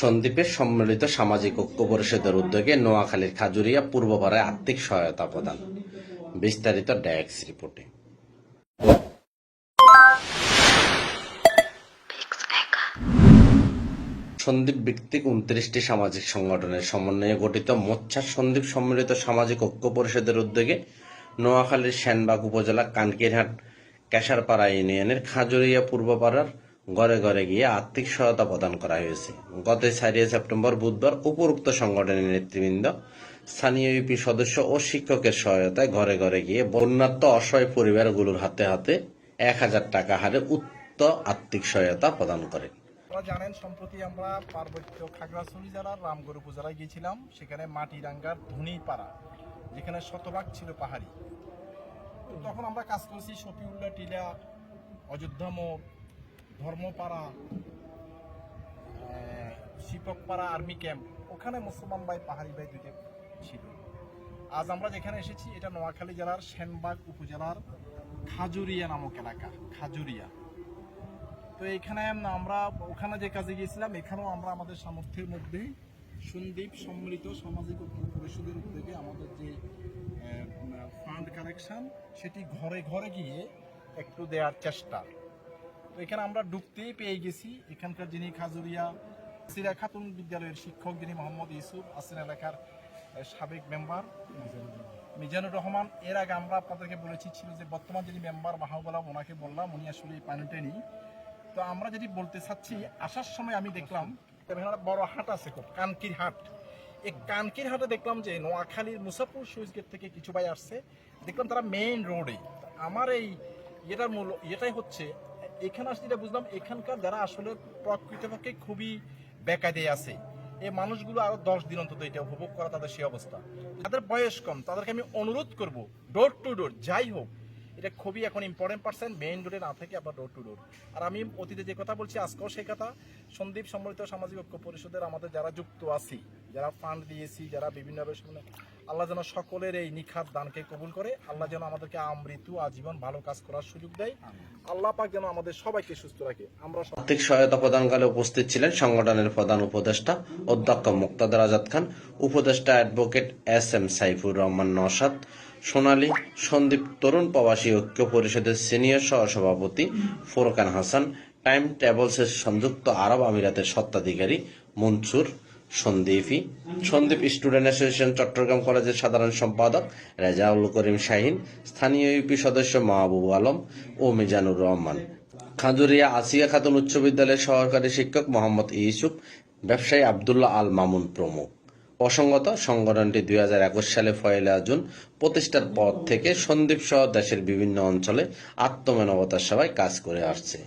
সন্দ্বীপের সম্মিলিত সামাজিক ঐক্য পরিষদের উদ্যোগে নোয়াখালীর খাজুরিয়া পূর্বপাড়ায় আর্থিক সহায়তা প্রদান। বিস্তারিত ড্যাক্স রিপোর্টে। সন্দীপ ভিত্তিক উনত্রিশটি সামাজিক সংগঠনের সমন্বয়ে গঠিত মোচ্ছার সন্দীপ সম্মিলিত সামাজিক ঐক্য পরিষদের উদ্যোগে নোয়াখালীর সেনবাগ উপজেলা কানকিরহাট, কেশারপাড়া ইউনিয়নের খাজুরিয়া পূর্বপাড়ার ঘরে ঘরে গিয়ে আর্থিক সহায়তা প্রদান করা হয়েছে। গত চারই সেপ্টেম্বর বুধবার উপরোক্ত সংগঠনের নেতৃবৃন্দ, স্থানীয় ইউপি সদস্য ও শিক্ষকের সহায়তায় ঘরে ঘরে গিয়ে বন্যাত্ম অসহায় পরিবারগুলোর হাতে হাতে এক হাজার টাকা হারে উত্ত আর্থিক সহায়তা প্রদান করেন। জানেন, সম্প্রতি আমরা পার্বত্য খাগড়াছড়ি জেলার রামগড় উপজেলায় গিয়েছিলাম। সেখানে মাটিরাঙ্গার ধুনিপাড়া, যেখানে শতভাগ ছিল পাহাড়ি। তখন আমরা কাজ করছি শফিউল্লাহ টিলা, অযোধ্যা মোড় ধর্মপাড়া শিপকপাড়া আর্মি ক্যাম্প, ওখানে মুসলমান ভাই, পাহাড়ি ভাই দুইটা ছিল। আজ আমরা যেখানে এসেছি, এটা নোয়াখালী জেলার সেনবাগ উপজেলার খাজুরিয়া নামক এলাকা, খাজুরিয়া। তো এখানে আমরা ওখানে যে কাজে গিয়েছিলাম, এখানেও আমরা আমাদের সামর্থ্যের মধ্যে সন্দীপ সম্মিলিত সামাজিক পরিষদের উদ্যোগে আমাদের যে ফান্ড কালেকশন সেটি ঘরে ঘরে গিয়ে একটু দেওয়ার চেষ্টা। এখানে আমরা ঢুকতেই পেয়ে গেছি। এখানকার যিনি খাজুরিয়া, সিরা খাতুন বিদ্যালয়ের শিক্ষক যিনি মোহাম্মদ ইউসুফ আসিন এলাকার সাবেক মেম্বার মিজানুর রহমান। এর আগে আমরা আপনাদেরকে বলেছি ছিল যে বর্তমান যিনি মেম্বার মাহবুলা ওনাকে বললাম, উনি আসলে পানিটা নিই। তো আমরা যদি বলতে চাচ্ছি, আসার সময় আমি দেখলাম বড় হাট আছে খুব, কানকির হাট। এই কানকির হাটে দেখলাম যে নোয়াখালীর মুসাফুর সুইচ গেট থেকে কিছু ভাই আসছে। দেখলাম তারা মেইন রোডে আমার এই, এটার মূল, এটাই হচ্ছে এখানে আসলে যেটা বুঝলাম, এখানকার যারা আসলে প্রকৃতপক্ষে খুবই বেকায়দে আছে, এই মানুষগুলো আরও দশ দিন অন্তত এটা উপভোগ করা তাদের সেই অবস্থা। তাদের বয়স কম, তাদেরকে আমি অনুরোধ করব ডোর টু ডোর যাই হোক এটা খুবই এখন ইম্পর্টেন্ট পার্সেন্ট মেইন রোডে না থেকে আবার ডোর টু ডোর আর আমি অতীতে যে কথা বলছি, আজকেও সেই কথা। সন্দীপ সম্মিলিত সামাজিক ঐক্য পরিষদের আমাদের যারা যুক্ত আছি, যারা ফান্ড দিয়েছি, যারা বিভিন্নভাবে সামনে আল্লাহ যেন সকলের এই নিখাত দানকে কবুল করে, আল্লাহ যেন আমাদেরকে আমৃত্যু, আজীবন ভালো কাজ করার সুযোগ দেয়। আল্লাহ পাক যেন আমাদের সবাইকে সুস্থ রাখে। আমরা আর্থিক সহায়তা প্রদানকালে উপস্থিত ছিলেন সংগঠনের প্রধান উপদেষ্টা অধ্যক্ষ মুক্তাদার আজাদ খান, উপদেষ্টা advocate S M Saifur Rahman Naushad সোনালী সন্দীপ তরুণ প্রবাসী ঐক্য পরিষদের সিনিয়র সহসভাপতি ফোরকান হাসান, টাইম ট্রাভেলসের সংযুক্ত আরব আমিরাতের স্বত্বাধিকারী মনসুর সন্দীপী, সন্দীপ স্টুডেন্ট অ্যাসোসিয়েশন চট্টগ্রাম কলেজের সাধারণ সম্পাদক রেজাউল করিম শাহিন, স্থানীয় ইউপি সদস্য মাহবুব আলম ও মিজানুর রহমান। খাজুরিয়া আসিয়া খাতুন উচ্চ বিদ্যালয়ের সহকারী শিক্ষক মোহাম্মদ ইউসুফ, ব্যবসায়ী আবদুল্লাহ আল মামুন প্রমুখ। প্রসঙ্গত সংগঠনটি দুই হাজার একুশ সালে ফয়েলা জুন প্রতিষ্ঠার পর থেকে সন্দ্বীপ সহ দেশের বিভিন্ন অঞ্চলে আত্মমানবতার সেবায় কাজ করে আসছে।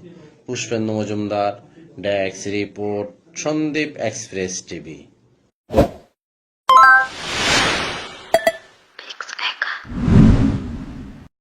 পুষ্পেন্দু মজুমদার ড্যাক্স রিপোর্ট, সন্দীপ এক্সপ্রেস টিভি।